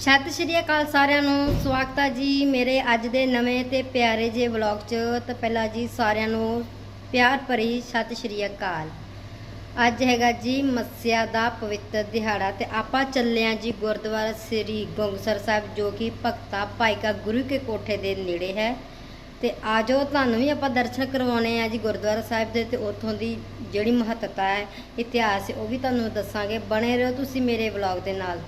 ਸਤਿ ਸ਼੍ਰੀ ਅਕਾਲ ਸਾਰਿਆਂ ਨੂੰ। ਸਵਾਗਤ ਹੈ ਜੀ ਮੇਰੇ ਅੱਜ ਦੇ ਨਵੇਂ ਤੇ ਪਿਆਰੇ ਜੇ ਵਲੌਗ 'ਚ। ਤਾਂ ਪਹਿਲਾਂ ਜੀ ਸਾਰਿਆਂ ਨੂੰ ਪਿਆਰ ਭਰੀ ਸਤਿ ਸ਼੍ਰੀ ਅਕਾਲ। ਅੱਜ ਹੈਗਾ ਜੀ ਮੱਸਿਆ ਦਾ ਪਵਿੱਤਰ ਦਿਹਾੜਾ ਤੇ ਆਪਾਂ ਚੱਲੇ ਹਾਂ ਜੀ ਗੁਰਦੁਆਰਾ ਸ੍ਰੀ ਗੋਂਗਸਰ ਸਾਹਿਬ, ਜੋ ਕਿ ਭਗਤਾ ਭਾਈਕਾ ਗੁਰੂ ਕੇ ਕੋਠੇ ਦੇ ਨੇੜੇ ਹੈ। ਤੇ ਆਜੋ ਤੁਹਾਨੂੰ ਵੀ ਆਪਾਂ ਦਰਸ਼ਨ ਕਰਵਾਉਣੇ ਆ ਜੀ ਗੁਰਦੁਆਰਾ ਸਾਹਿਬ ਦੇ ਤੇ ਉੱਥੋਂ ਦੀ ਜਿਹੜੀ ਮਹੱਤਤਾ ਹੈ, ਇਤਿਹਾਸ ਉਹ ਵੀ ਤੁਹਾਨੂੰ ਦੱਸਾਂਗੇ। ਬਣੇ ਰਹੋ ਤੁਸੀਂ ਮੇਰੇ ਵਲੌਗ ਦੇ ਨਾਲ।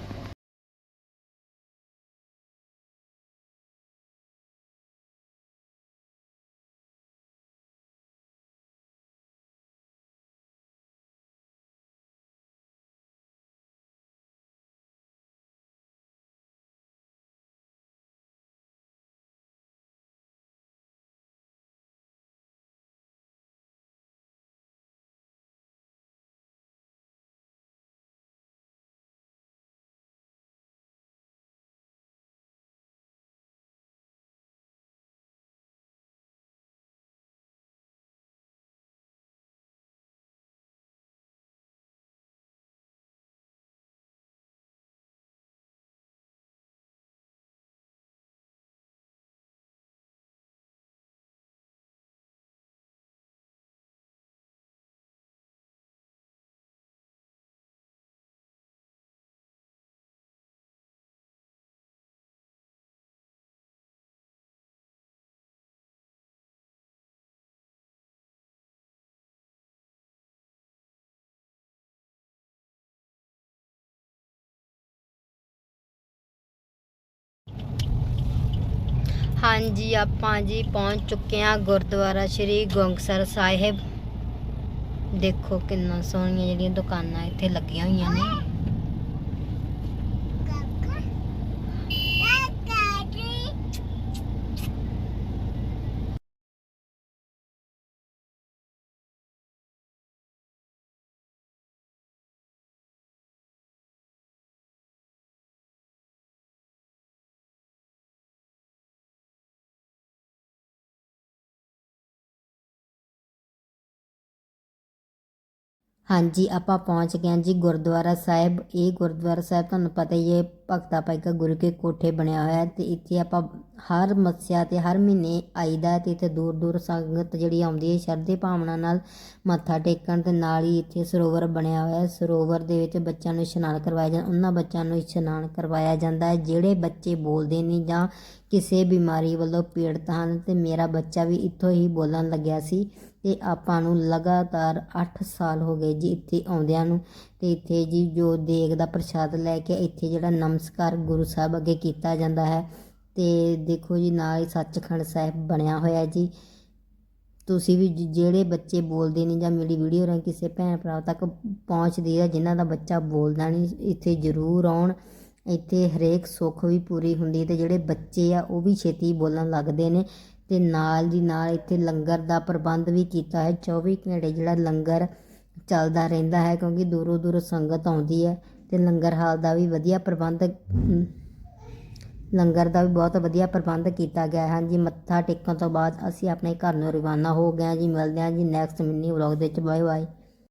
ਹਾਂਜੀ, ਆਪਾਂ ਜੀ ਪਹੁੰਚ ਚੁੱਕੇ ਹਾਂ ਗੁਰਦੁਆਰਾ ਸ਼੍ਰੀ ਗੋਂਗਸਰ ਸਾਹਿਬ। ਦੇਖੋ ਕਿੰਨਾ ਸੋਹਣੀਆਂ ਜਿਹੜੀਆਂ ਦੁਕਾਨਾਂ ਇੱਥੇ ਲੱਗੀਆਂ ਹੋਈਆਂ ਨੇ। ਹਾਂਜੀ, ਆਪਾਂ ਪਹੁੰਚ ਗਏ ਹਾਂ ਜੀ ਗੁਰਦੁਆਰਾ ਸਾਹਿਬ। ਇਹ ਗੁਰਦੁਆਰਾ ਸਾਹਿਬ ਤੁਹਾਨੂੰ ਪਤਾ ਹੀ ਹੈ, ਭਗਤਾ ਭਾਈਕਾ ਗੁਰੂ ਕੇ ਕੋਠੇ ਬਣਿਆ ਹੋਇਆ ਹੈ ਤੇ ਇੱਥੇ ਆਪਾਂ ਹਰ ਮੱਸਿਆ ਤੇ ਹਰ ਮਹੀਨੇ ਆਈਦਾ ਤੇ ਇੱਥੇ ਦੂਰ ਦੂਰ ਸੰਗਤ ਜਿਹੜੀ ਆਉਂਦੀ ਹੈ, ਸ਼ਰਧੇ ਭਾਵਨਾ ਨਾਲ ਮੱਥਾ ਟੇਕਣ ਤੇ ਨਾਲ ਹੀ ਇੱਥੇ ਸਰੋਵਰ ਬਣਿਆ ਹੋਇਆ ਹੈ। ਸਰੋਵਰ ਦੇ ਵਿੱਚ ਬੱਚਿਆਂ ਨੂੰ ਇਸ਼ਨਾਨ ਕਰਵਾਇਆ ਜਾਂਦਾ, ਉਹਨਾਂ ਬੱਚਿਆਂ ਨੂੰ ਇਸ਼ਨਾਨ ਕਰਵਾਇਆ ਜਾਂਦਾ ਹੈ। ਜਿਹੜੇ ਬੱਚੇ ਬੋਲਦੇ ਨਹੀਂ ਜਾਂ ਕਿਸੇ ਬਿਮਾਰੀ ਵੱਲੋਂ ਪੀੜਤ ਹਨ ਤੇ ਮੇਰਾ ਬੱਚਾ ਵੀ ਇੱਥੋਂ ਹੀ ਬੋਲਣ ਲੱਗਿਆ ਸੀ ਤੇ ਆਪਾਂ ਨੂੰ ਲਗਾਤਾਰ 8 ਸਾਲ ਹੋ ਗਏ ਜੀ ਇੱਥੇ ਆਉਂਦਿਆਂ ਨੂੰ ਤੇ ਇੱਥੇ ਜੀ ਜੋ ਦੇਗ ਦਾ ਪ੍ਰਸ਼ਾਦ ਲੈ ਕੇ ਇੱਥੇ ਜਿਹੜਾ ਨਮਸਕਾਰ ਗੁਰੂ ਸਾਹਿਬ ਅੱਗੇ ਕੀਤਾ ਜਾਂਦਾ ਹੈ। ਤੇ ਦੇਖੋ ਜੀ, ਨਾਲ ਹੀ ਸੱਚਖੰਡ ਸਾਹਿਬ ਬਣਿਆ ਹੋਇਆ ਜੀ। ਤੁਸੀਂ ਵੀ ਜਿਹੜੇ ਬੱਚੇ ਬੋਲਦੇ ਨਹੀਂ ਜਾਂ ਮੇਰੀ ਵੀਡੀਓ ਰਾਹੀਂ ਕਿਸੇ ਭੈਣ ਭਰਾ ਤੱਕ ਪਹੁੰਚਦੀ ਹੈ, ਜਿਨ੍ਹਾਂ ਦਾ ਬੱਚਾ ਬੋਲਦਾ ਨਹੀਂ, ਇੱਥੇ ਜ਼ਰੂਰ ਆਉਣ। ਇੱਥੇ ਹਰੇਕ ਸੁੱਖ ਵੀ ਪੂਰੀ ਹੁੰਦੀ ਹੈ ਤੇ ਜਿਹੜੇ ਬੱਚੇ ਆ, ਉਹ ਵੀ ਛੇਤੀ ਬੋਲਣ ਲੱਗਦੇ ਨੇ। ਤੇ ਨਾਲ ਦੀ ਨਾਲ ਇੱਥੇ ਲੰਗਰ ਦਾ ਪ੍ਰਬੰਧ ਵੀ ਕੀਤਾ ਹੈ। 24 ਘੰਟੇ ਜਿਹੜਾ ਲੰਗਰ ਚੱਲਦਾ ਰਹਿੰਦਾ ਹੈ ਕਿਉਂਕਿ ਦੂਰੋਂ ਦੂਰੋਂ ਸੰਗਤ ਆਉਂਦੀ ਹੈ ਅਤੇ ਲੰਗਰ ਹਾਲ ਦਾ ਵੀ ਵਧੀਆ ਪ੍ਰਬੰਧ ਲੰਗਰ ਦਾ ਵੀ ਬਹੁਤ ਵਧੀਆ ਪ੍ਰਬੰਧ ਕੀਤਾ ਗਿਆ ਹੈ। ਜੀ ਮੱਥਾ ਟੇਕਣ ਤੋਂ ਬਾਅਦ ਅਸੀਂ ਆਪਣੇ ਘਰ ਨੂੰ ਰਵਾਨਾ ਹੋ ਗਏ ਹਾਂ ਜੀ, ਮਿਲਦੇ ਹਾਂ ਜੀ ਨੈਕਸਟ ਮਿੰਨੀ ਵਲੌਗ ਦੇ ਵਿੱਚ। Bye bye